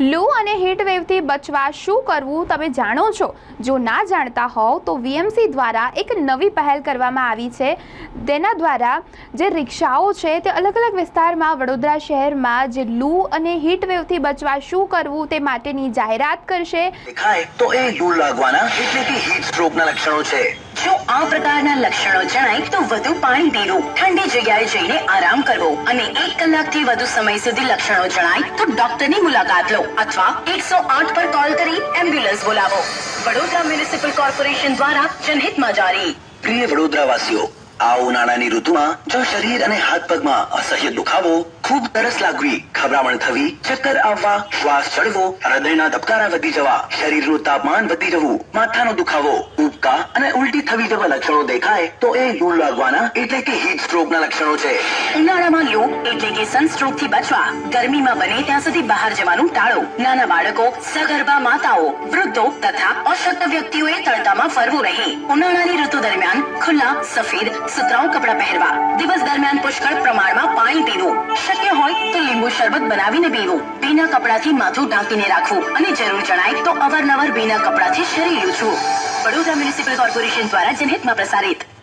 લૂ અને હીટવેવથી બચવા શું કરવું તમે જાણો છો? જો ના જાણતા હોવ તો વીએમસી દ્વારા એક નવી પહેલ કરવામાં આવી છે. તેના દ્વારા જે રિક્ષાઓ છે તે અલગ અલગ વિસ્તારમાં વડોદરા શહેરમાં જે લૂ અને હીટવેવથી બચવા શું કરવું તે માટેની જાહેરાત કરશે. દેખાય, તો એ લૂ લાગવાના એટલે કે હીટ સ્ટ્રોકના લક્ષણો છે. જો આ પ્રકારના લક્ષણો જણાય તો વધુ પાણી પીવું. ઠંડી જગ્યાએ જઈને આરામ કરવો. અને એક કલાકથી વધુ સમય સુધી લક્ષણો જણાય તો ડોક્ટરની મુલાકાત લો અથવા એકસો આઠ પર કોલ કરી એમ્બ્યુલન્સ બોલાવો. વડોદરા મ્યુનિસિપલ કોર્પોરેશન દ્વારા જનહિતમાં જારી. પ્રિય વડોદરાવાસીઓ આ ઉનાળાની ઋતુમાં જો શરીર અને હાથ પગમાં અસહ્ય દુખાવો, ખૂબ તરસ લાગવી, ખબરામણ થવી, ચક્કર આવવા, શ્વાસ ચડવો, હૃદયના ધબકારા વધી જવા, શરીરનું તાપમાન વધી જવું, માથાનો દુખાવો, ઉબકા અને ઉલટી થવી જેવા લક્ષણો દેખાય, તો એ લૂ લાગવાના એટલે કે હીટ સ્ટ્રોકના લક્ષણો છે. ઉનાળામાં લૂ એટલે કે સનસ્ટ્રોકથી બચવા, ગરમીમાં બને ત્યાં સુધી બહાર જવાનું ટાળો. નાના બાળકો, સગર્ભા માતાઓ, વૃદ્ધો તથા અશક્ત વ્યક્તિઓએ તડકામાં ફરવું નહીં. ઉનાળાની ઋતુ દરમિયાન ખુલ્લા, સફેદ સુતરાઉ કપડાં પહેરવા. દિવસ દરમિયાન પુષ્કળ પ્રમાણમાં પાણી પીવું. શક્ય હોય તો લીંબુ શરબત બનાવીને પીવું. ભીના કપડાથી માથું ઢાંકીને રાખવું. અને જરૂર જણાય તો અવારનવાર ભીના કપડાથી શરીર લૂછવું. વડોદરા મ્યુનિસિપલ કોર્પોરેશન દ્વારા જનહિતમાં પ્રસારિત.